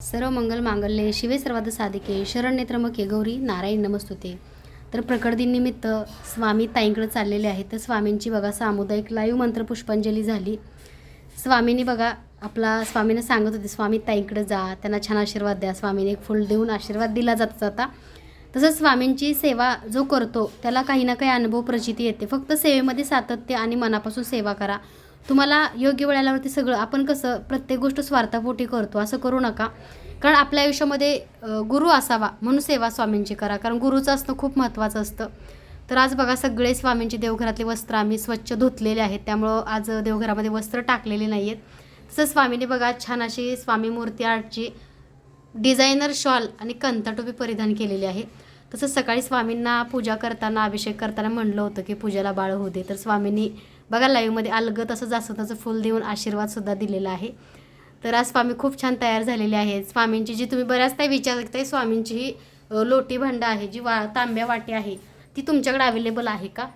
सर्व मंगल मांगल्ये शिवे सर्वाद साधिके शरण्य त्र्यंबके गौरी नारायण नमस्तुते. तर प्रकट दिननिमित्त स्वामी ताईंकडे चाललेले आहेत. तर स्वामींची बघा सामुदायिक लाईव्ह मंत्र पुष्पांजली झाली. स्वामींनी बघा आपला स्वामीनं सांगत होते स्वामी ताईंकडे जा त्यांना छान आशीर्वाद द्या. स्वामीने एक फुल देऊन आशीर्वाद दिला जात जाता. तसंच स्वामींची सेवा जो करतो त्याला काही ना काही अनुभव प्रचिती येते. फक्त सेवेमध्ये सातत्य आणि मनापासून सेवा करा. तुम्हाला योग्य वेळेलावरती सगळं आपण कसं प्रत्येक गोष्ट स्वार्थापोटी करतो असं करू नका. कारण आपल्या आयुष्यामध्ये गुरु असावा म्हणून सेवा स्वामींची करा. कारण गुरुचं असणं खूप महत्त्वाचं असतं. तर आज बघा सगळे स्वामींची देवघरातले वस्त्र आम्ही स्वच्छ धुतलेले आहेत. त्यामुळं आज देवघरामध्ये वस्त्र टाकलेले नाही आहेत तसं स्वामीने बघा छान अशी स्वामी मूर्ती आर्टची डिझायनर शॉल आणि कंथटोपी परिधान केलेली आहे. तसंच सकाळी स्वामींना पूजा करताना अभिषेक करताना म्हणलं होतं की पूजाला बाळ होऊ दे. तर स्वामींनी बघा लाईव्हमध्ये अलगत तसं जास्वंदाचं फुल देऊन आशीर्वादसुद्धा दिलेला आहे. तर आज स्वामी खूप छान तयार झालेले आहेत. स्वामींची जी तुम्ही बऱ्याच काही विचारताय स्वामींची ही लोटी भांड आहे जी वा तांब्या वाटी आहे ती तुमच्याकडे अवेलेबल आहे का?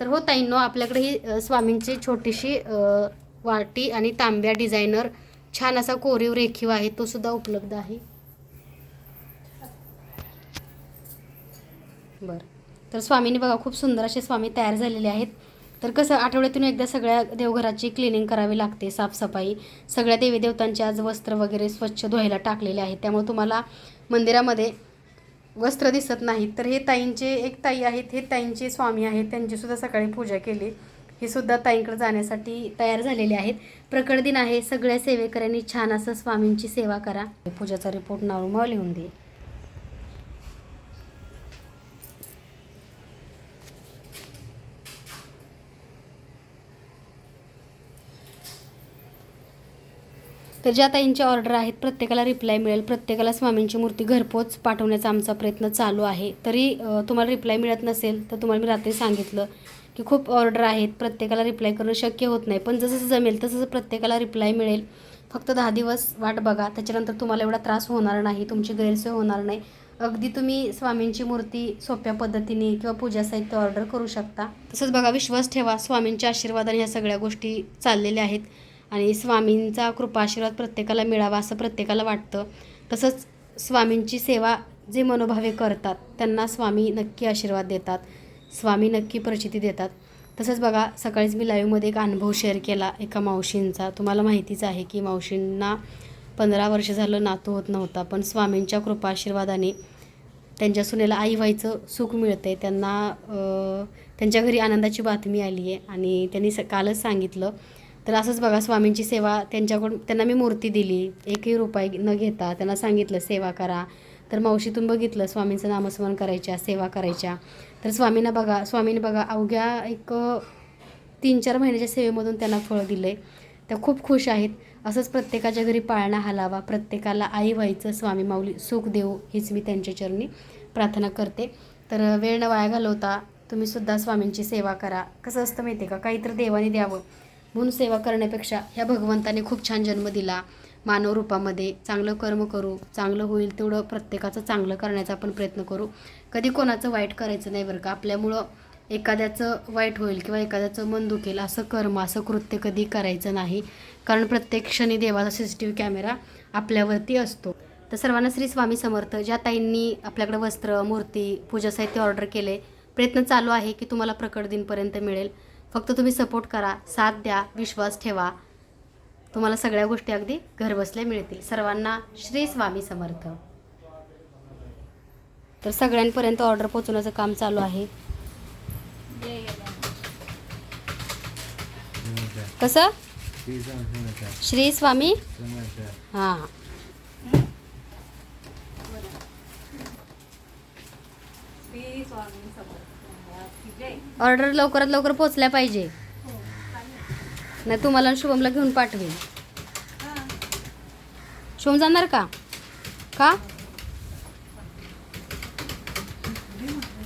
तर हो ताईंनो आपल्याकडे ही स्वामींची छोटीशी वाटी आणि तांब्या डिझायनर छान असा कोरीव रेखीव आहे तो सुद्धा उपलब्ध आहे. बरं. तर स्वामींनी बघा खूप सुंदर असे स्वामी तयार झालेले आहेत. तर कसं आठवड्यातून एकदा सगळ्या देवघराची क्लिनिंग करावी लागते साफसफाई. सगळ्या देवी देवतांचे आज वस्त्र वगैरे स्वच्छ धुवायला टाकलेले आहेत. त्यामुळे तुम्हाला मंदिरामध्ये वस्त्र दिसत नाहीत. तर हे ताईंचे एक ताई आहेत हे ताईंचे स्वामी आहेत. त्यांचीसुद्धा सकाळी पूजा केली. हे सुद्धा ताईंकडे जाण्यासाठी तयार झालेले आहेत. प्रकट दिन आहे. सगळ्या सेवेकऱ्यांनी छान असं स्वामींची सेवा करा. पूजाचा रिपोर्ट नाव लिहून दे. तर ज्या ताईंच्या ऑर्डर आहेत प्रत्येकाला रिप्लाय मिळेल. प्रत्येकाला स्वामींची मूर्ती घरपोच पाठवण्याचा आमचा प्रयत्न चालू आहे. तरी तुम्हाला रिप्लाय मिळत नसेल तर तुम्हाला मी रात्री सांगितलं की खूप ऑर्डर आहेत. प्रत्येकाला रिप्लाय करणं शक्य होत नाही. पण जसं जसं जमेल तसं प्रत्येकाला रिप्लाय मिळेल. फक्त दहा दिवस वाट बघा. त्याच्यानंतर तुम्हाला एवढा त्रास होणार नाही तुमची गैरसोय होणार नाही. अगदी तुम्ही स्वामींची मूर्ती सोप्या पद्धतीने किंवा पूजा साहित्य ऑर्डर करू शकता. तसंच बघा विश्वास ठेवा. स्वामींच्या आशीर्वादाने ह्या सगळ्या गोष्टी चाललेल्या आहेत. आणि स्वामींचा कृपाशीर्वाद प्रत्येकाला मिळावा असं प्रत्येकाला वाटतं. तसंच स्वामींची सेवा जे मनोभावे करतात त्यांना स्वामी नक्की आशीर्वाद देतात स्वामी नक्की प्रचिती देतात. तसंच बघा सकाळीच मी लाईव्हमध्ये एक अनुभव शेअर केला एका मावशींचा. तुम्हाला माहितीच आहे की मावशींना पंधरा वर्ष झालं नातू होत नव्हता पण स्वामींच्या कृपाशीर्वादाने त्यांच्या सुनेला आई व्हायचं सुख मिळतं आहे त्यांना त्यांच्या घरी आनंदाची बातमी आली आहे आणि त्यांनी स कालच सांगितलं तर असंच बघा स्वामींची सेवा त्यांच्याकडून त्यांना मी मूर्ती दिली. एकही रुपये न घेता त्यांना सांगितलं सेवा करा. तर मावशीतून बघितलं स्वामींचं नामस्मरण करायच्या सेवा करायच्या. तर स्वामींना बघा स्वामींनी बघा अवघ्या एक तीन चार महिन्याच्या सेवेमधून त्यांना फळ दिलं आहे त्या खूप खुश आहेत. असंच प्रत्येकाच्या घरी पाळणा हालावा प्रत्येकाला आई व्हायचं स्वामी माऊली सुख देऊ हीच मी त्यांच्या चरणी प्रार्थना करते. तर वेळ न वाया घालवता तुम्ही सुद्धा स्वामींची सेवा करा. कसं असतं माहिती आहे का? काहीतरी देवाने द्यावं. म्हणून सेवा करण्यापेक्षा ह्या भगवंताने खूप छान जन्म दिला. मानव रूपामध्ये चांगलं कर्म करू चांगलं होईल तेवढं प्रत्येकाचं चांगलं करण्याचा आपण प्रयत्न करू. कधी कोणाचं वाईट करायचं नाही बरं का. आपल्यामुळं एखाद्याचं वाईट होईल किंवा एखाद्याचं मन दुखेल असं कर्म असं कृत्य कधी करायचं नाही. कारण प्रत्येक क्षणी देवाचा C C T V camera आपल्यावरती असतो. तर सर्वांना श्री स्वामी समर्थ. ज्या ताईंनी आपल्याकडे वस्त्र मूर्ती पूजा साहित्य ऑर्डर केले प्रयत्न चालू आहे की तुम्हाला प्रकट दिनपर्यंत मिळेल. फक्त तुम्ही सपोर्ट करा साथ द्या विश्वास ठेवा. तुम्हाला सगळ्या गोष्टी अगदी घरबसल्या मिळतील. सर्वांना श्री स्वामी समर्थ. तर सगळ्यांपर्यंत ऑर्डर पोहोचवण्याचं काम चालू आहे. कसं? श्री स्वामी? हां. ऑर्डर लवकरात लवकर पोचल्या पाहिजे. नाही तुम्हाला शुभमला घेऊन पाठवेन. शुभम जाणार का? का?